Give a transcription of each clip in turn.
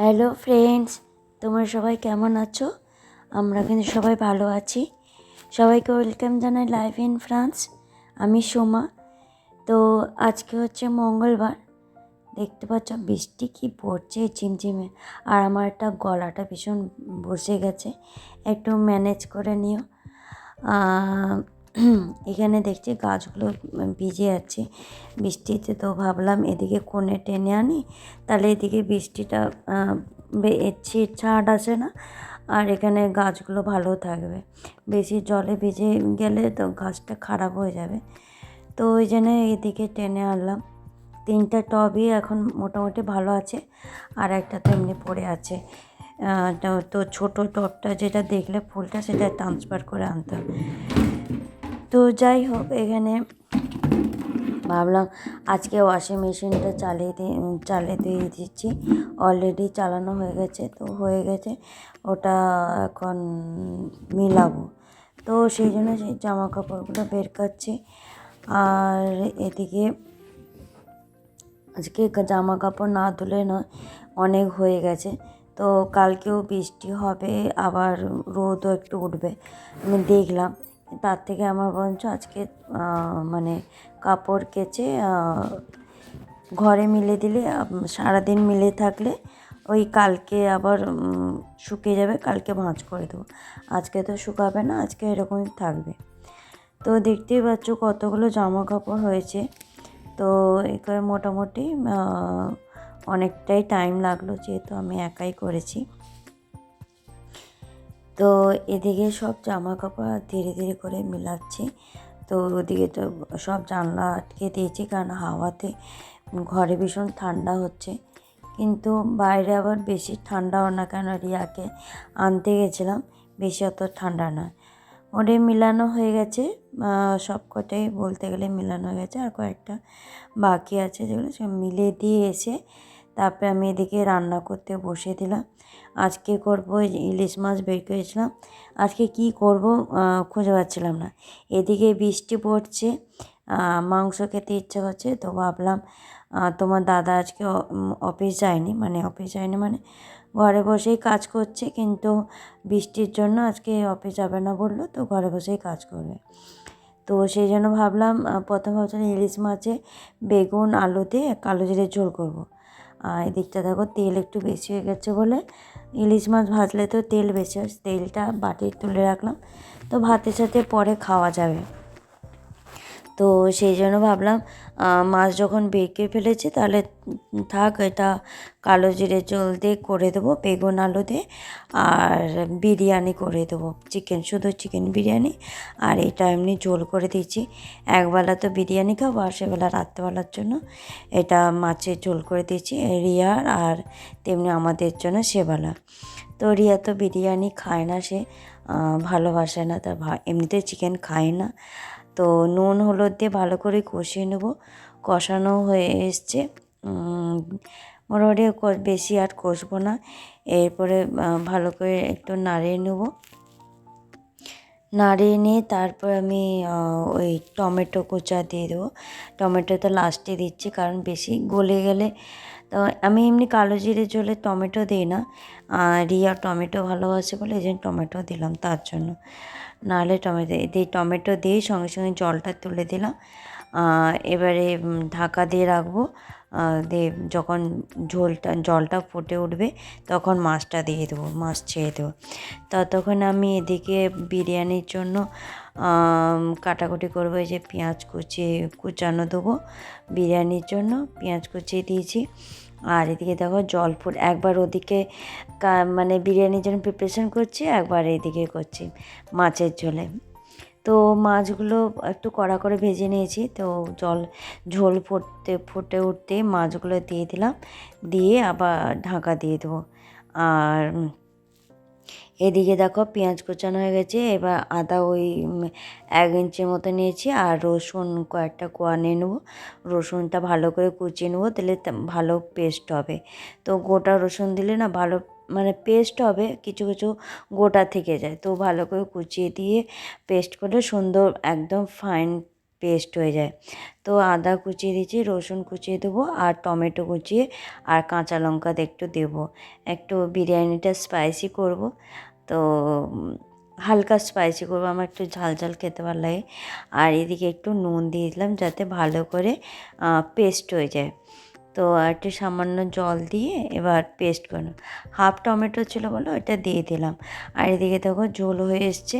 Hello friends তোমরা সবাই কেমন আছো? আমরা কিন্তু সবাই ভালো আছি। সবাইকে ওয়েলকাম জানাই লাইভ ইন ফ্রান্স আমি সোমা। তো আজকে হচ্ছে মঙ্গলবার। দেখতে পাচ্ছ, বৃষ্টি কি পড়ছে ঝিমঝিমে। আর আমার একটা গলাটা ভীষণ বসে গেছে। একটু ম্যানেজ করে নিও। এখানে দেখছি গাছগুলো ভিজে যাচ্ছে বৃষ্টিতে তো ভাবলাম এদিকে কোণে টেনে আনি, তাহলে এদিকে বৃষ্টিটা এ ছাট আসে না, আর এখানে গাছগুলো ভালো থাকবে। বেশি জলে ভিজে গেলে তো গাছটা খারাপ হয়ে যাবে। তো ওই জন্য এদিকে টেনে আনলাম। তিনটা টবই এখন মোটামুটি ভালো আছে, আর একটা তো এমনি পড়ে আছে। তো- ছোটো টবটা যেটা দেখলে ফুলটা সেটা ট্রান্সফার করে আনতে তো যাই হোক, এখানে ভাবলাম আজকে ওয়াশিং মেশিনটা চালিয়ে দিয়ে চালিয়ে দিয়ে দিচ্ছি। অলরেডি চালানো হয়ে গেছে, তো হয়ে গেছে। ওটা এখন মিলাবো। তো সেই জন্য সেই জামা কাপড়গুলো বের করছি। আর এদিকে আজকে জামা কাপড় না ধুলে নয়, অনেক হয়ে গেছে। তো কালকেও বৃষ্টি হবে, আবার রোদও একটু উঠবে। আমি দেখলাম তার থেকে আমার বরঞ্চ আজকে মানে কাপড় কেচে ঘরে মিলে দিলে সারাদিন মিলে থাকলে ওই কালকে আবার শুকিয়ে যাবে, কালকে ভাঁজ করে দেবো। আজকে তো শুকাবে না, আজকে এরকমই থাকবে। তো দেখতেই পাচ্ছ কতগুলো জামা কাপড় হয়েছে। তো এখানে মোটামুটি অনেকটাই টাইম লাগল, যেহেতু আমি একাই করেছি। তো এদিকে সব জামা কাপড় ধীরে ধীরে করে মিলাচ্ছি। তো ওদিকে তো সব জানলা আটকে দিয়েছি কারণ হাওয়াতে ঘরে ভীষণ ঠান্ডা হচ্ছে। কিন্তু বাইরে আবার বেশি ঠান্ডাও না কেন রিয়াকে আনতে গেছিলাম, বেশি অত ঠান্ডা নয় ওরে মিলানো হয়ে গেছে সব কটাই বলতে গেলে মিলানো হয়ে গেছে। আর কয়েকটা বাকি আছে যেগুলো সব মিলে দিয়ে এসে তারপরে আমি এদিকে রান্না করতে বসে দিলাম। আজকে করব ইলিশ মাছ বের করেছিলাম। আজকে কি করব খুঁজে পাচ্ছিলাম না। এদিকে বৃষ্টি পড়ছে মাংস খেতে ইচ্ছে করছে, তো ভাবলাম তোমার দাদা আজকে অফিস যায়নি মানে অফিস যায়নি মানে ঘরে বসেই কাজ করছে, কিন্তু বৃষ্টির জন্য আজকে অফিস যাবে না বলল, তো ঘরে বসেই কাজ করবে। তো সেই জন্য ভাবলাম প্রথম ভাবছিলাম ইলিশ মাছে বেগুন, আলু দিয়ে কালো জিরে ঝোল করব। এদিকটা দেখো, তেল একটু বেশি হয়ে গেছে বলে। ইলিশ মাছ ভাজলে তো তেল বেশি হয়, তেলটা বাটি তুলে রাখলাম। তো ভাতের সাথে পরে খাওয়া যাবে। তো সেই জন্য ভাবলাম মাছ যখন বেঁকে ফেলেছি তাহলে থাক, এটা কালো জিরে জল দিয়ে করে দেবো, বেগুন, আলু দিয়ে, আর বিরিয়ানি করে দেবো, চিকেন, শুধু চিকেন বিরিয়ানি। আর এটা এমনি ঝোল করে দিয়েছি, একবেলা তো বিরিয়ানি খাব আর সেবেলা রাত্রেবেলার জন্য। এটা মাছের ঝোল করে দিয়েছি, রিয়ার আর তেমনি আমাদের জন্য সেবেলা। তো রিয়া তো বিরিয়ানি খায় না সে ভালোবাসে না তার এমনিতে চিকেন খায় না। তো নুন, হলুদ দিয়ে ভালো করে কষিয়ে নেব। কষানো হয়ে এসছে। মোটামুটি বেশি আর কষবো না। এরপরে ভালো করে একটু নাড়িয়ে নেব। নাড়িয়ে নিয়ে তারপর আমি ওই টমেটো কুচা দিয়ে দেবো। টমেটো তো লাস্টে দিচ্ছি, কারণ বেশি গলে গেলে তো আমি এমনি কালো জিরে জলে টমেটো দিই না। রিয়া টমেটো ভালোবাসে বলে এই জন্য টমেটো দিলাম তার জন্য। নাহলে টমেটো দিয়ে টমেটো দিয়ে সঙ্গে সঙ্গে জলটা তুলে দিলাম। এবারে ঢাকা দিয়ে রাখব। দিয়ে যখন ঝোলটা, জলটা ফুটে উঠবে তখন মাছটা দিয়ে দেবো, মাছ ছেড়ে দেবো। ততক্ষণ আমি এদিকে বিরিয়ানির জন্য কাটাকুটি করব, এই যে পেঁয়াজ কুচি, কুচানো দেবো বিরিয়ানির জন্য, পেঁয়াজ কুচিয়ে দিয়েছি। আর এদিকে দেখো জল ফুট একবার ওদিকে মানে বিরিয়ানির জন্য প্রিপারেশন করছি, একবার এদিকে করছি মাছের ঝোলে। তো মাছগুলো একটু কড়া করে ভেজে নিয়েছি, তো জল, ঝোল ফুটতে, ফুটে উঠতে মাছগুলো দিয়ে দিলাম, দিয়ে আবার ঢাকা দিয়ে দেবো। আর এদিকে দেখো পেঁয়াজ কুচানো হয়ে গেছে, এবার আদা ওই এক ইঞ্চির মতো নিয়েছি আর রসুন কয়েকটা কোয়া নিয়ে নেব। রসুনটা ভালো করে কুচিয়ে নেব, তাহলে ভালো পেস্ট হবে। তো গোটা রসুন দিলে না ভালো মানে পেস্ট হবে, কিছু কিছু গোটা থেকে যায়। তো ভালো করে কুচিয়ে দিয়ে পেস্ট করে সুন্দর, একদম ফাইন পেস্ট হয়ে যায়। তো আদা কুচিয়ে দিয়েছি রসুন কুচিয়ে দেবো আর টমেটো কুচিয়ে আর কাঁচা লঙ্কা একটু দেবো। একটু বিরিয়ানিটা স্পাইসি করব। তো হালকা স্পাইসি করব, আমার একটু ঝাল ঝাল খেতে ভালো লাগে। আর এদিকে একটু নুন দিয়ে দিলাম যাতে ভালো করে পেস্ট হয়ে যায়। তো একটু সামান্য জল দিয়ে এবার পেস্ট করলাম হাফ টমেটো ছিল বলো ওটা দিয়ে দিলাম। আর এদিকে দেখো ঝোল হয়ে এসছে,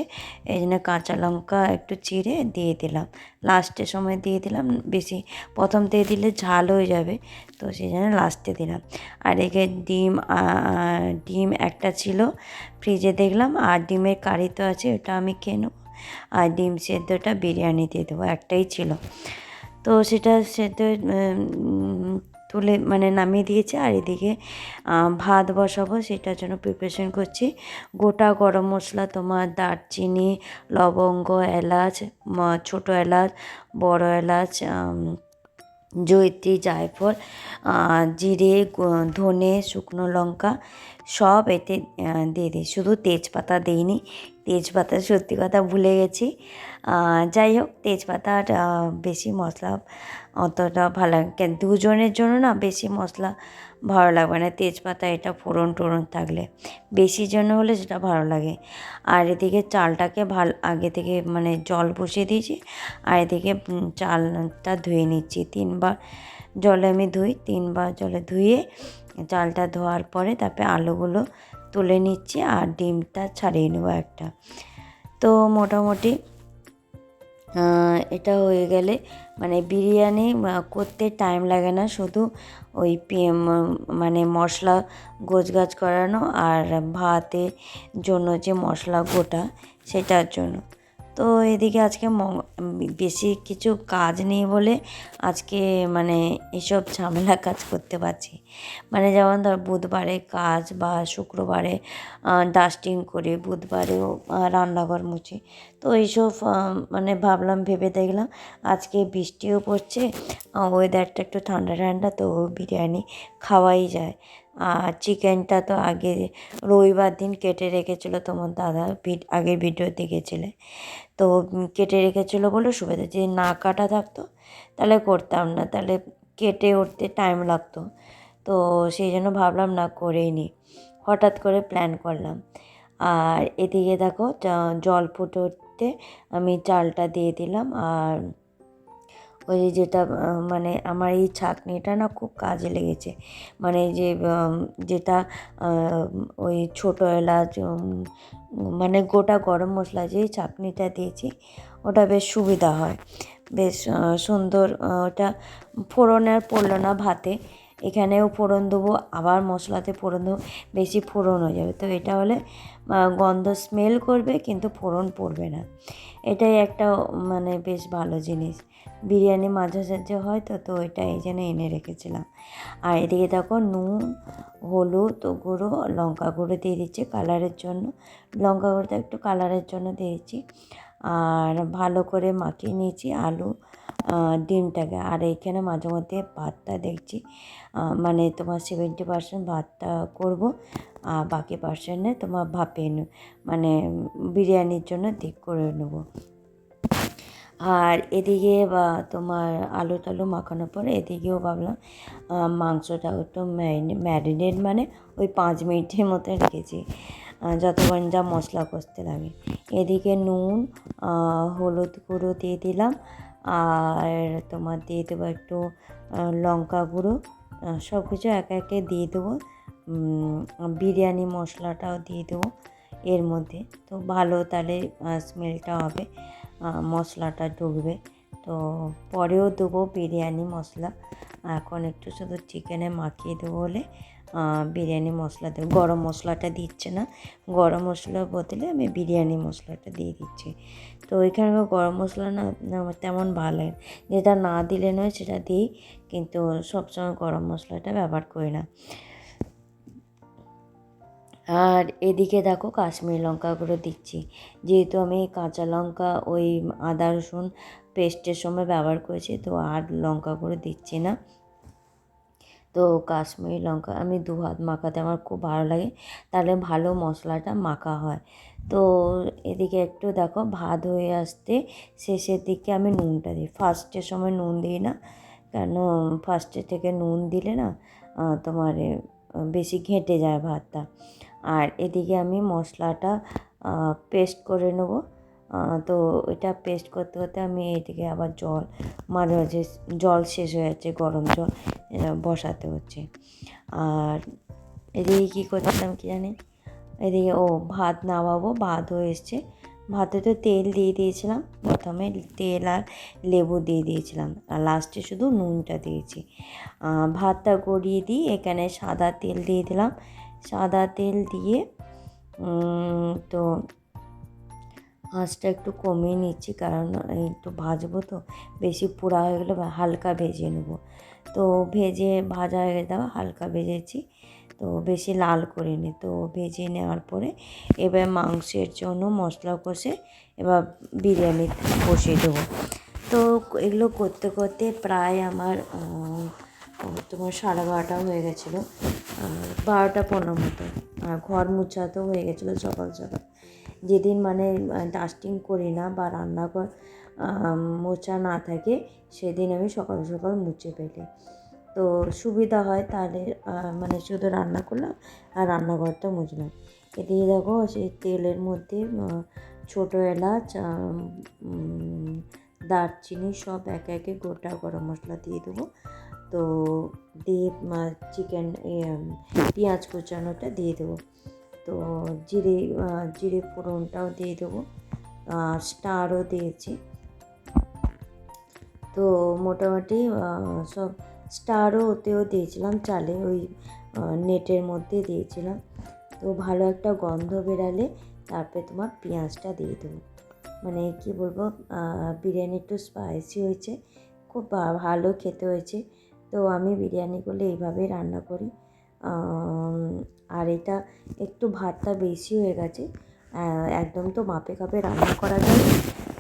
এই জন্য কাঁচা লঙ্কা একটু চিড়ে দিয়ে দিলাম। লাস্টের সময় দিয়ে দিলাম, বেশি প্রথম দিয়ে দিলে ঝাল হয়ে যাবে, তো সেই জন্য লাস্টে দিলাম। আর এদিকে ডিম ডিম একটা ছিল ফ্রিজে দেখলাম, আর ডিমের কারি তো আছে, ওটা আমি খেয়ে নেব। আর ডিম সেদ্ধটা বিরিয়ানি দিয়ে দেবো, একটাই ছিল। তো সেটা সেদ্ধ তুলে মানে নামিয়ে দিয়েছে আর এদিকে ভাত বসাবো, সেটার জন্য প্রিপারেশন করছি। গোটা গরম মশলা তোমার দারচিনি, লবঙ্গ, এলাচ ছোট এলাচ, বড় এলাচ জয়িত্রী, জায়ফল জিরে ধনে, শুকনো লঙ্কা সব এতে দিয়ে দিই। শুধু তেজপাতা দিইনি। তেজপাতা সত্যি কথা ভুলে গেছি। যাই হোক তেজপাতার বেশি মশলা অতটা ভালো দুজনের জন্য না বেশি মশলা ভালো লাগবে না। তেজপাতা এটা ফোড়ন টোড়ন থাকলে। বেশি জন্য হলে সেটা ভালো লাগে। আর এদিকে চালটাকে ভালো আগে থেকে মানে জল বসিয়ে দিয়েছি। আর এদিকে চালটা ধুয়ে নিচ্ছি। তিনবার জলে আমি ধুই, তিনবার জলে ধুয়ে চালটা ধোয়ার পরে তারপরে আলুগুলো তুলে নিচ্ছি আর ডিমটা ছাড়িয়ে নেব একটা। তো মোটামুটি এটা হয়ে গেলে মানে বিরিয়ানি করতে টাইম লাগে না। শুধু ওই মানে মশলা গোছগাছ করানো আর ভাতে জন্য যে মশলা গোটা, সেটার জন্য। তো এদিকে আজকে বেশি কিছু কাজ নেই বলে আজকে মানে এসব ঝামেলা কাজ করতে পারছি। মানে যেমন ধর বুধবারে কাজ বা শুক্রবারে ডাস্টিং করি, বুধবারেও রান্নাঘর মুছি। তো এইসব মানে ভাবলাম, ভেবে দেখলাম আজকে বৃষ্টিও পড়ছে ওয়েদারটা একটু ঠান্ডা ঠান্ডা তো বিরিয়ানি খাওয়াই যায়। আর চিকেনটা তো আগে রবিবার দিন কেটে রেখেছিলো তোমার দাদা ভিড, আগের ভিডিও দেখেছিলে তো কেটে রেখেছিলো বলে সুবিধা, যদি না কাটা থাকতো তাহলে করতাম না, তাহলে কেটে উঠতে টাইম লাগতো। তো সেই জন্য ভাবলাম না করেই নি, হঠাৎ করে প্ল্যান করলাম। আর এদিকে দেখো জল ফুটে উঠতে আমি চালটা দিয়ে দিলাম আর ওই যেটা মানে আমার এই ছাঁকনিটা না খুব কাজে লেগেছে। মানে যে যেটা ওই ছোটো এলাচ মানে গোটা গরম মশলা যে ছাঁকনিটা দিয়েছি, ওটা বেশ সুবিধা হয়। বেশ সুন্দর ওটা ফোড়নের পড়ল না ভাতে। এখানেও ফোড়ন দেবো, আবার মশলাতে ফোড়ন দেবো, বেশি ফোড়ন হয়ে যাবে। তো এটা হলে গন্ধ স্মেল করবে কিন্তু ফোড়ন পড়বে না। এটাই একটা মানে বেশ ভালো জিনিস। বিরিয়ানি মাঝে সাঝে হয় তো তো এটা এই জন্য এনে রেখেছিলাম। আর এদিকে দেখো, নুন, হলুদ গুঁড়ো, লঙ্কা গুঁড়ো দিয়ে দিচ্ছি কালারের জন্য। লঙ্কা গুঁড়োটা একটু কালারের জন্য দিয়ে দিচ্ছি। আর ভালো করে মাখিয়ে নিয়েছি আলু। ডিমটাকে। আর এইখানে মাঝে মধ্যে ভাতটা দেখছি মানে তোমার সেভেন্টি পার্সেন্ট ভাতটা করব, আর বাকি পার্সেন্টে তোমার ভাপে মানে বিরিয়ানির জন্য দিক করে নেব। আর এদিকে বা তোমার আলু টালু মাখানোর পরে এদিকেও ভাবলাম মাংসটা একটু ম্যারিনেট মানে ওই পাঁচ মিনিটের মতো রেখেছি যতক্ষণ যা মশলা কষতে লাগে। এদিকে নুন হলুদ গুঁড়ো দিয়ে দিলাম আর তোমার দিয়ে দেবো একটু লঙ্কা গুঁড়ো সব কিছু একে একে দিয়ে দেবো। বিরিয়ানি মশলাটাও দিয়ে দেবো এর মধ্যে। তো ভালো তাহলে স্মেলটা হবে মশলাটা ঢুকবে। তো পরেও দেবো বিরিয়ানি মশলা। এখন একটু শুধু চিকেনে মাখিয়ে দেবো বলে বিরিয়ানি মশলা দেবো। গরম মশলাটা দিচ্ছে না। গরম মশলার বদলে আমি বিরিয়ানি মশলাটা দিয়ে দিচ্ছি। তো ওইখানকার গরম মশলা না আমার তেমন ভালো যেটা না দিলে নয় সেটা দিই, কিন্তু সবসময় গরম মশলাটা ব্যবহার করি না। আর এদিকে দেখো কাশ্মীরি লঙ্কা গুঁড়ো দিচ্ছি। যেহেতু আমি কাঁচা লঙ্কা, ওই আদা রসুন পেস্টের সময় ব্যবহার করেছি, তো আর লঙ্কা গুঁড়ো দিচ্ছি না। তো কাশ্মীরি লঙ্কা আমি দু হাত মাখাতে আমার খুব ভালো লাগে। তাহলে ভালো মশলাটা মাখা হয়। তো এদিকে একটু দেখো, ভাত হয়ে আসতে শেষের দিকে আমি নুনটা দিই। ফার্স্টের সময় নুন দিই না, কেন ফার্স্টে থেকে নুন দিলে না তোমার বেশি ঘেঁটে যায় ভাতটা। আর এদিকে আমি মশলাটা পেস্ট করে নেব। তো এটা পেস্ট করতে করতে আমি এদিকে আবার জল, মাঝে মাঝে জল শেষ হয়ে যাচ্ছে, গরম জল বসাতে হচ্ছে। আর এদিকে কী করছিলাম কি জানি? এদিকে ও ভাত না নামাবো ভাত হয়ে এসছে। ভাতে তো তেল দিয়ে দিয়েছিলাম, প্রথমে তেল আর লেবু দিয়ে দিয়েছিলাম। আর লাস্টে শুধু নুনটা দিয়েছি। ভাতটা গড়িয়ে দিই এখানে সাদা তেল দিয়ে দিলাম। সাদা তেল দিয়ে তো আঁচটা একটু কমিয়ে নিচ্ছি, কারণ একটু ভাজবো তো, বেশি পোড়া হয়ে গেলে হালকা ভেজে নেব। তো ভেজে ভাজা হয়ে গেলে হালকা ভেজেছি, তো বেশি লাল করিনি। তো ভেজে নেওয়ার পরে এবার মাংসের জন্য মশলা কষে এবার বিরিয়ানি বসিয়ে দেবো। তো এগুলো করতে করতে প্রায় আমার তোমার সাড়ে বারোটা হয়ে গেছিল বারোটা পনেরো মতো, আর ঘর মুছা তো হয়ে গেছিল সকাল সকাল। যেদিন মানে ডাস্টিং করি না বা রান্নাঘর মোছা না থাকে, সেদিন আমি সকাল সকাল মুছে ফেলি। তো সুবিধা হয় তাহলে মানে শুধু রান্না করলাম আর রান্নাঘরটা মুছলাম। এদিকে দেখো, সেই তেলের মধ্যে ছোটো এলাচ দারচিনি সব একে একে গোটা গরম মশলা দিয়ে দেবো। তো দিয়ে চিকেন পেঁয়াজ কুচানোটা দিয়ে দেবো। তো জিরে জিরে ফোড়নটাও দিয়ে দেবো, আর স্টারও দিয়েছি। তো মোটামুটি সব স্টারও ওতেও দিয়েছিলাম, চালে ওই নেটের মধ্যে দিয়েছিলাম। তো ভালো একটা গন্ধ বেরালে তারপরে তোমার পেঁয়াজটা দিয়ে দেবো। মানে কি বলব বিরিয়ানি একটু স্পাইসি হয়েছে, খুব ভালো খেতে হয়েছে। তো আমি বিরিয়ানিগুলো করলে এইভাবেই রান্না করি। আর এটা একটু ভাতটা বেশি হয়ে গেছে। একদম তো মাপে কাপে রান্না করা যায়।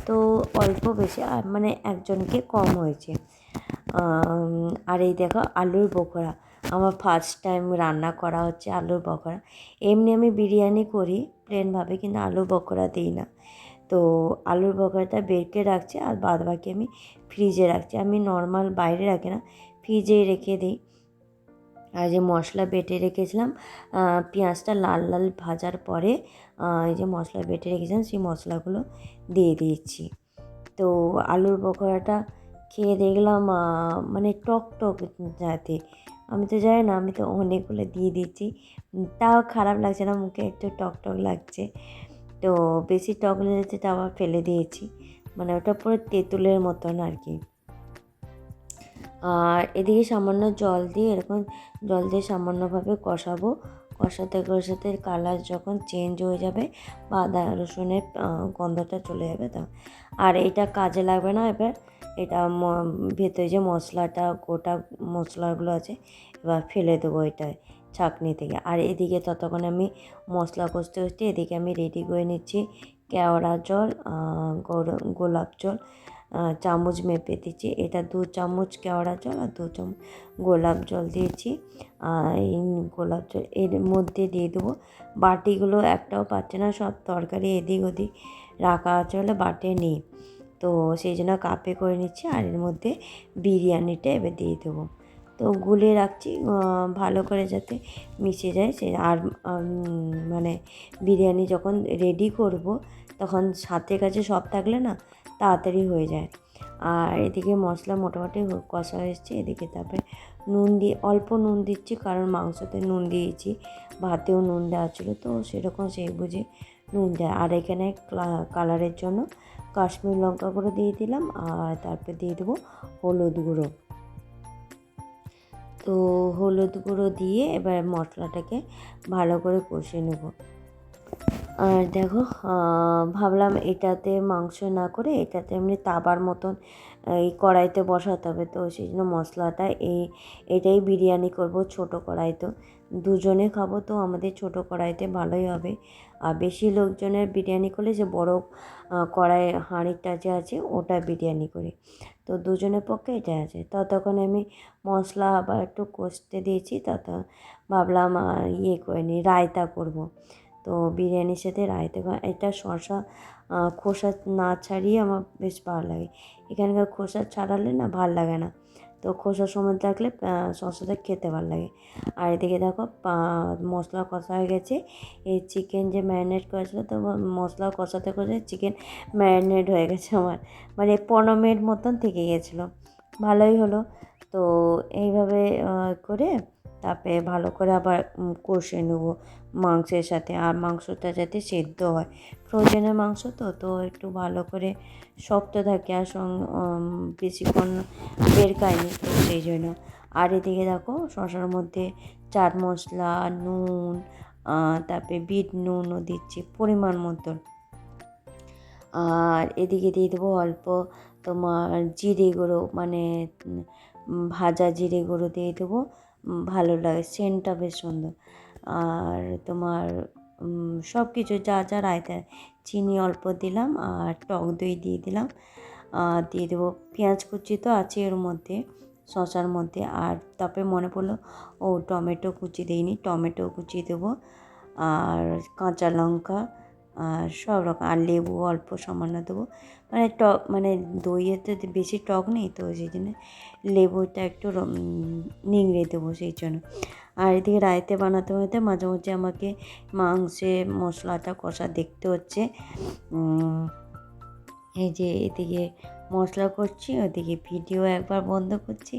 তো অল্প বেশি মানে একজনকে কম হয়েছে। আর এই দেখো আলুর বখরা আমার ফার্স্ট টাইম রান্না করা হচ্ছে আলুর বখরা এমনি আমি বিরিয়ানি করি প্লেনভাবে কিন্তু আলু বখরা দিই না। তো আলুর বখরাটা বেরকে রাখছি, আর বাদ বাকি আমি ফ্রিজে রাখছি। আমি নর্মাল বাইরে রাখি না ফ্রিজেই রেখে দিই। আর যে মশলা বেটে রেখেছিলাম পেঁয়াজটা লাল লাল ভাজার পরে এই যে মশলা বেটে রেখেছিলাম, সেই মশলাগুলো দিয়ে দিয়েছি। তো আলুর পকোড়াটা খেয়ে দেখলাম মানে টক টক যাতে আমি তো জানি না, আমি তো অনেকগুলো দিয়ে দিচ্ছি তাও খারাপ লাগছে না, মুখে একটু টক টক লাগছে। তো বেশি টক লেগেছে তা আবার ফেলে দিয়েছি মানে ওটা পুরো তেঁতুলের মতন আর কি। আর এদিকে সামান্য জল দিয়ে এরকম জল দিয়ে সামান্যভাবে কষাবো। কষাতে কষাতে কালার যখন চেঞ্জ হয়ে যাবে বা আদা, রসুনের গন্ধটা চলে যাবে তা। আর এটা কাজে লাগবে না এবার। এটা ভেতরে যে মশলাটা, গোটা মশলাগুলো আছে, এবার ফেলে দেবো এটা ছাঁকনি থেকে। আর এদিকে ততক্ষণ আমি মশলা কষতে কষতে এদিকে আমি রেডি করে নিচ্ছি। কেওড়া জল গোলাপ জল চামচ মেপে দিচ্ছি। এটা দু চামচ কেওড়া জল আর দু চামচ গোলাপ জল দিয়েছি। আর এই গোলাপ জল এর মধ্যে দিয়ে দেবো। বাটিগুলো একটাও পাচ্ছে না, সব তরকারি এদিক ওদিক রাখা আছে বলে বাটে নেই। তো সেই জন্য কাপে করে নিচ্ছি আর এর মধ্যে বিরিয়ানিটা এবার দিয়ে দেবো। তো গুলে রাখছি ভালো করে যাতে মিশে যায়। সে আর মানে বিরিয়ানি যখন রেডি করব, তখন সাথে কাছে সব থাকলে না তাড়াতাড়ি হয়ে যায়। আর এদিকে মশলা মোটামুটি কষা এসছে। এদিকে তারপরে নুন দিয়ে, অল্প নুন দিচ্ছি, কারণ মাংসতে নুন দিয়েছি। ভাতেও নুন দেওয়া ছিল, তো সেরকম সেই বুঝে নুন দেয়। আর এখানে ক্লা- কালারের জন্য কাশ্মীর লঙ্কা গুঁড়ো দিয়ে দিলাম, আর তারপরে দিয়ে দেবো হলুদ গুঁড়ো। তো হলুদ গুঁড়ো দিয়ে এবার মশলাটাকে ভালো করে কষে নেব। আর দেখো ভাবলাম এটাতে মাংস না করে এটাতে এমনি তাবার মতন এই কড়াইতে বসাতে হবে। তো সেই জন্য মশলাটা এই এটাই বিরিয়ানি করব ছোট কড়াই তো। দুজনে খাব তো আমাদের ছোট কড়াইতে ভালোই হবে। আর বেশি লোকজনের বিরিয়ানি করলে যে বড় কড়াই হাঁড়িটা যে আছে ওটা বিরিয়ানি করি। তো দুজনের পক্ষে এটা আছে। ততক্ষণ আমি মশলা আবার একটু কষতে দিয়েছি, তত ভাবলাম ইয়ে করে নিই, রায়তা করব। তো বিরিয়ানির সাথে রায়তা করা- এটা আহ, খোসা না ছাড়িয়ে আমার বেশ ভালো লাগে। এখানকার খোসা ছাড়ালে না ভালো লাগে না। তো খোসা সময় থাকলে শসাটা খেতে ভালো লাগে। আর এদিকে দেখো মশলা কষা হয়ে গেছে। এই চিকেন যে ম্যারিনেট করেছিল তো মশলা কষাতে কষাতে চিকেন ম্যারিনেট হয়ে গেছে আমার। মানে পনেরো মিনিট মতন থেকে গেছিল। ভালোই হলো। তো এইভাবে করে তারপরে ভালো করে আবার কষে নেব। মাংসের সাথে আর মাংসটা যাতে সেদ্ধ হয়। ফ্রোজেনের মাংস তো তো একটু ভালো করে শক্ত থাকে আর বেশিক্ষণ বের খায়নি তো সেই জন্য। আর এদিকে দেখো শশার মধ্যে চাট মশলা, নুন তারপরে বিট নুনও দিচ্ছি পরিমাণ মতন। আর এদিকে দিয়ে দেবো অল্প তোমার জিরে গুঁড়ো মানে ভাজা জিরে গুঁড়ো দিয়ে দেবো। ভালো লাগে, সেন্টটা বেশ সুন্দর। আর তোমার সব কিছু যা যা রায়তা চিনি অল্প দিলাম আর টক দই দিয়ে দিলাম। দিয়ে দেবো পেঁয়াজ কুচি তো আছে এর মধ্যে, শশার মধ্যে। আর তারপরে মনে পড়ল, ও টমেটো কুচি দিইনি টমেটো কুচি দেবো আর কাঁচা লঙ্কা আর সব রকম, আর লেবু অল্প সামান্য দেবো। মানে টক মানে দইয়েতে বেশি টক নেই তো, সেই জন্য লেবুটা একটু নিংড়ে দেবো সেই জন্য। আর এদিকে রায়তে বানাতে বানাতে মাঝে মাঝে আমাকে মাংসে মশলাটা কষা দেখতে হচ্ছে। এই যে এদিকে মশলা করছি ওদিকে ভিডিও একবার বন্ধ করছি,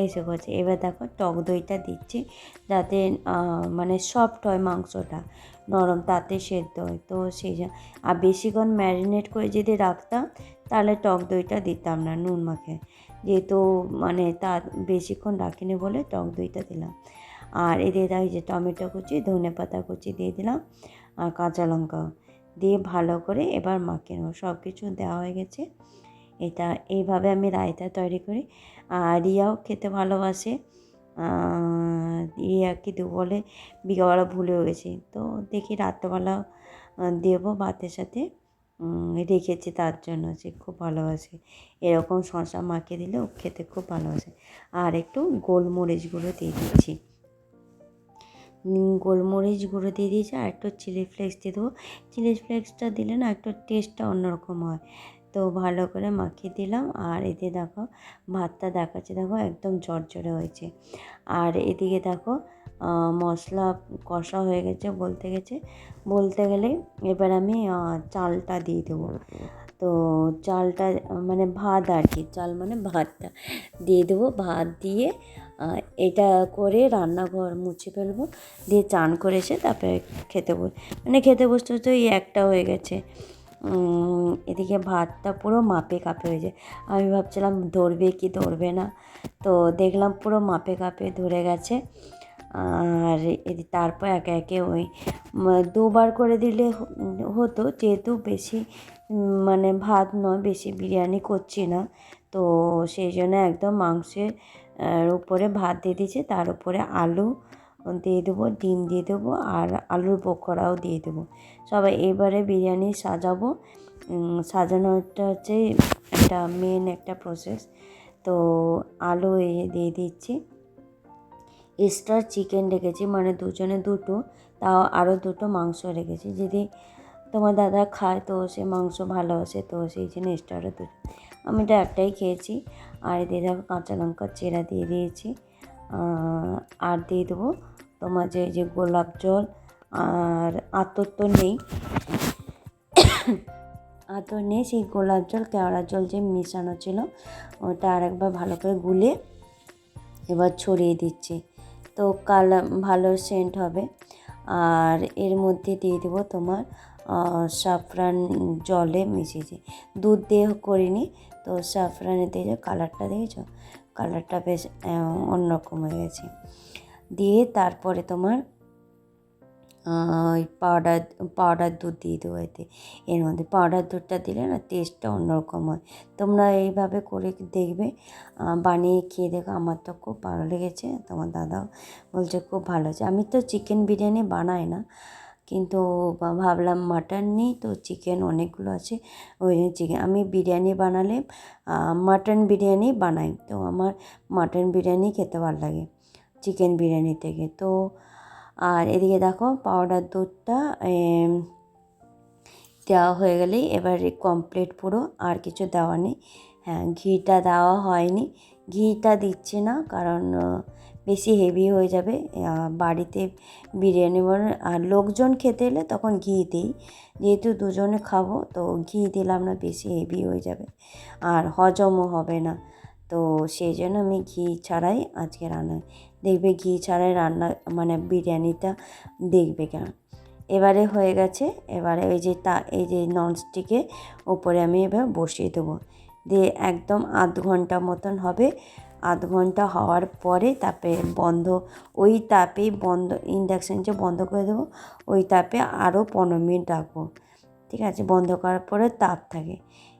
এইসব করছি এবার দেখো টক দইটা দিচ্ছি যাতে মানে সফট হয় মাংসটা, নরম তাতে সেদ্ধ হয়। তো সেই আর বেশিক্ষণ ম্যারিনেট করে যদি রাখতাম, তাহলে টক দইটা দিতাম না নুন মাখে যেহেতু মানে তা বেশিক্ষণ রাখিনি বলে টক দইটা দিলাম। আর দেখো এই যে টমেটো কুচি, ধনে পাতা কুচি দিয়ে দিলাম আর কাঁচা লঙ্কা দিয়ে ভালো করে এবার মাখিয়ে নেব। সব কিছু দেওয়া হয়ে গেছে। এটা এইভাবে আমি রায়তা তৈরি করি। আর রিয়াও খেতে ভালোবাসে। রিয়াকে দেবো বলে বিকালবেলা ভুলেও গেছি। তো দেখি রাত্রেবেলা দেবো ভাতের সাথে। রেখেছি তার জন্য যে খুব ভালোবাসে। এরকম শশা মাখিয়ে দিলে খেতে খুব ভালোবাসে। আর একটু গোলমরিচ গুঁড়ো দিয়ে দিচ্ছি। গোলমরিচ গুঁড়ো দিয়ে দিয়েছি আর একটু চিলি ফ্লেক্স দিয়ে দেবো। চিলি ফ্লেক্সটা দিলে না একটু টেস্টটা অন্যরকম হয়। তো ভালো করে মাখিয়ে দিলাম আর এতে দেখো ভাতটা দেখাচ্ছে, দেখো একদম জর্জরে হয়েছে। আর এদিকে দেখো মশলা কষা হয়ে গেছে বলতে গেছে। বলতে গেলে এবার আমি চালটা দিয়ে দেবো। তো চালটা মানে ভাত আর কি, চাল মানে ভাতটা দিয়ে দেবো। ভাত দিয়ে এটা করে রান্নাঘর মুছে ফেলব। দিয়ে চান করে এসে তারপরে খেতে বস মানে খেতে বসতে বসতে ওই একটা হয়ে গেছে। এদিকে ভাতটা পুরো মাপে কাপে হয়ে যায়। আমি ভাবছিলাম ধরবে কি ধরবে না। তো দেখলাম পুরো মাপে কাপে ধরে গেছে। আর এদি, তারপর একে একে ওই দুবার করে দিলে হতো, যেহেতু বেশি মানে ভাত নয়, বেশি বিরিয়ানি করছি না। তো সেই জন্য একদম মাংসের উপরে ভাত দিয়ে দিয়েছি, তার উপরে আলু দিয়ে দেবো, ডিম দিয়ে দেবো, আর আলুর পকোড়াও দিয়ে দেবো। সবাই এবারে বিরিয়ানি সাজাবো। সাজানোটা হচ্ছে একটা মেন একটা প্রসেস তো আলু দিয়ে দিচ্ছি। এক্সট্রা চিকেন রেখেছি মানে দুজনে দুটো, তাও আরও দুটো মাংস রেখেছি। যদি তোমার দাদা খায় তো সে মাংস ভালোবাসে তো সেই জন্য এক্সট্রা আরও দুটো আমি তো একটাই খেয়েছি। আর এদিকে দেখো কাঁচা লঙ্কা চেরা দিয়ে দিয়েছি। আর দিয়ে দেবো তোমার যে যে গোলাপ জল। আর আতর তো নেই। আতর নেই, সেই গোলাপ জল, কেওড়া জল যে মেশানো ছিল, ওটা আর একবার ভালো করে গুলে এবার ছড়িয়ে দিচ্ছি। তো কালার ভালো সেন্ট হবে। আর এর মধ্যে দিয়ে দেবো তোমার সাফরান জলে মিশিয়েছি। দুধ দিয়ে করিনি, তো সাফরানে দিয়ে কালারটা দেখেছ কালারটা বেশ অন্যরকম হয়ে গেছে। দিয়ে তারপরে তোমার ওই পাউডার পাউডার দুধ দিয়ে দেবো এতে। এর মধ্যে পাউডার দুধটা দিলে না টেস্টটা অন্যরকম হয়। তোমরা এইভাবে করে দেখবে। বানিয়ে খেয়ে দেখো, আমার তো খুব ভালো লেগেছে। তোমার দাদাও বলছে খুব ভালো আছে আমি তো চিকেন বিরিয়ানি বানাই না। কিন্তু ভাবলাম মাটন নেই, তো চিকেন অনেকগুলো আছে। ওই জন্য চিকেন আমি বিরিয়ানি বানালে মাটন বিরিয়ানি বানাই। তো আমার মাটন বিরিয়ানি খেতে ভালো লাগে চিকেন বিরিয়ানি থেকে। তো, আর এদিকে দেখো পাউডার দুধটা দেওয়া হয়ে গেলেই এবারে কমপ্লিট পুরো, আর কিছু দেওয়া নেই। হ্যাঁ ঘিটা দেওয়া হয়নি। ঘিটা দিচ্ছি না, কারণ বেশি হেভি হয়ে যাবে। বাড়িতে বিরিয়ানি বানানো আর লোকজন খেতে এলে তখন ঘি দিই। যেহেতু দুজনে খাব, তো ঘি দিলাম না বেশি হেভি হয়ে যাবে। আর হজমও হবে না। তো সেই জন্য আমি ঘি ছাড়াই আজকে রান্না। দেখবে ঘি ছাড়াই রান্না মানে বিরিয়ানিটা দেখবে কেন? এবারে হয়ে গেছে, এবারে ওই যে তা, এই যে ননস্টিকে ওপরে আমি এবার বসিয়ে দেবো। দিয়ে একদম আধ ঘণ্টা মতন হবে। আধ ঘণ্টা হওয়ার পরে তাপে বন্ধ, ওই তাপেই বন্ধ ইন্ডাকশানটা বন্ধ করে দেবো, ওই তাপে আরও পনেরো মিনিট রাখব। ঠিক আছে? বন্ধ করার পরে তাপ থাকে।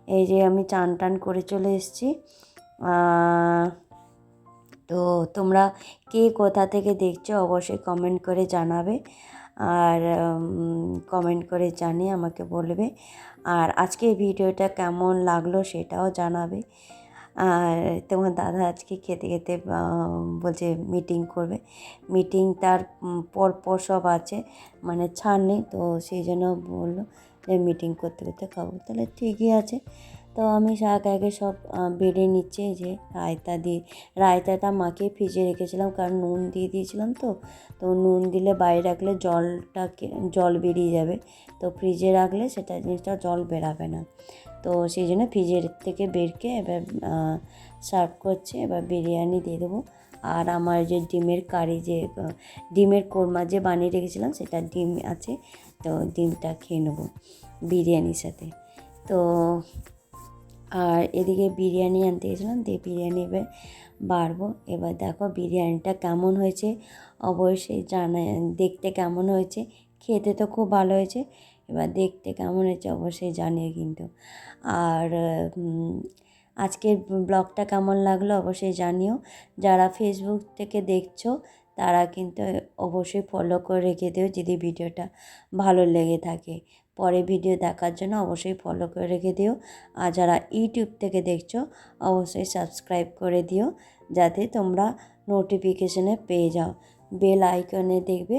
এই যে আমি চান টান করে চলে এসেছি। তো তোমরা কে কোথা থেকে দেখছ অবশ্যই কমেন্ট করে জানাবে। আর কমেন্ট করে জানিয়ে আমাকে বলবে। আর আজকে ভিডিওটা কেমন লাগল সেটাও জানাবে। আর তোমার দাদা আজকে খেতে খেতে বলছে মিটিং করবে। মিটিং তার পর পর সব আছে মানে ছাড় নেই, তো সেই জন্য বলল যে মিটিং করতে করতে খাব। তাহলে ঠিকই আছে। তো আমি শাক আগে সব বেড়ে নিচ্ছি যে রায়তা দিয়ে রায়তাটা মাকে ফ্রিজে রেখেছিলাম কারণ নুন দিয়ে দিয়েছিলাম তো তো নুন দিলে বাইরে রাখলে জলটা জল বেরিয়ে যাবে। তো ফ্রিজে রাখলে সেটা জিনিসটা জল বেরাবে না। তো সেই জন্য ফ্রিজের থেকে বেরকে এবার সার্ভ করছে। এবার বিরিয়ানি দিয়ে দেবো। আর আমার যে ডিমের কারি যে ডিমের কোরমা যে বানিয়ে রেখেছিলাম সেটা ডিম আছে, তো ডিমটা খেয়ে নেব বিরিয়ানির সাথে। তো আর এদিকে বিরিয়ানি আনতে গেছিলাম, দিয়ে বিরিয়ানি এবার বাড়বো। এবার দেখো বিরিয়ানিটা কেমন হয়েছে, অবশ্যই জানা দেখতে কেমন হয়েছে, খেতে তো খুব ভালো হয়েছে, এবার দেখতে কেমন হয়েছে অবশ্যই জানিও কিন্তু। আর আজকের ব্লগটা কেমন লাগল অবশ্যই জানিও। যারা ফেসবুক থেকে দেখছ, তারা কিন্তু অবশ্যই ফলো করে রেখে দিও যদি ভিডিওটা ভালো লেগে থাকে। পরে ভিডিও দেখার জন্য অবশ্যই ফলো করে রেখে দিও। আর যারা ইউটিউব থেকে দেখছ, অবশ্যই সাবস্ক্রাইব করে দিও, যাতে তোমরা নোটিফিকেশানে পেয়ে যাও। বেল আইকনে দেখবে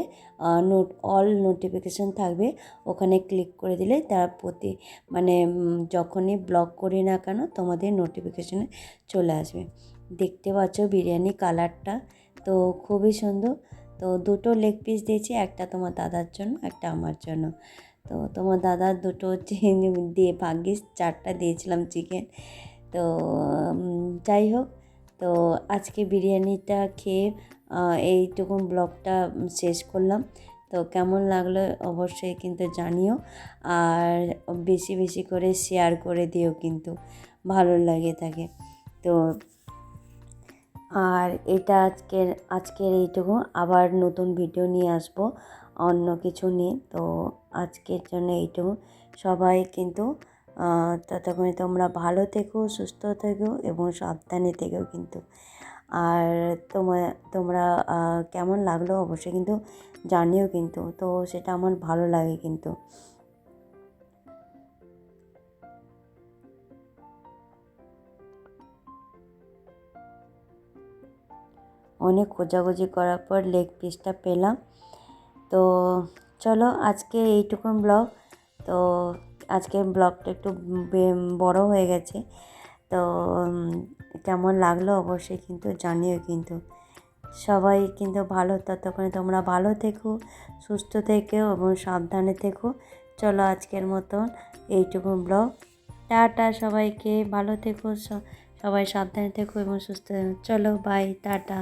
নোট অল নোটিফিকেশান থাকবে। ওখানে ক্লিক করে দিলে তার প্রতি মানে যখনই ব্লগ করি না কেন, তোমাদের নোটিফিকেশানে চলে আসবে। দেখতে পাচ্ছ বিরিয়ানি কালারটা, তো খুবই সুন্দর। তো দুটো লেগ পিস দিয়েছি, একটা তোমার দাদার জন্য, একটা আমার জন্য। তো তোমার দাদার দুটো হচ্ছে দিয়ে ভাগ্যিস চারটা দিয়েছিলাম চিকেন তো যাই হোক, তো আজকে বিরিয়ানিটা খেয়ে এইটুকু ব্লগটা শেষ করলাম। তো কেমন লাগল অবশ্যই কিন্তু জানিও, আর বেশি বেশি করে শেয়ার করে দিও কিন্তু, ভালো লাগে থাকে তো, আর এটা আজকের আজকের এইটুকু, আবার নতুন ভিডিও নিয়ে আসব। অন্য কিছু নিয়ে তো আজকের জন্য এইটুকু। সবাই কিন্তু ততক্ষণে তোমরা ভালো থেকো, সুস্থ থেকো এবং সাবধানে থেকেও কিন্তু। আর তোমার তোমরা কেমন লাগল অবশ্যই কিন্তু জানিও কিন্তু। তো সেটা আমার ভালো লাগে কিন্তু। অনেক খোঁজাখুঁজি করার পর লেগ পিসটা পেলাম। তো চলো আজকে এইটুকুন ব্লগ। তো আজকের ব্লগটা একটু বড় হয়ে গেছে। তো কেমন লাগল অবশ্যই কিন্তু জানিও কিন্তু। সবাই কিন্তু ভালো, ততক্ষণে তোমরা ভালো থেকো, সুস্থ থেকো এবং সাবধানে থেকো। চলো আজকের মতন এইটুকু ব্লগ। টাটা সবাইকে, ভালো থেকো সবাই সাবধানে থেকো এবং সুস্থ চলো বাই টাটা।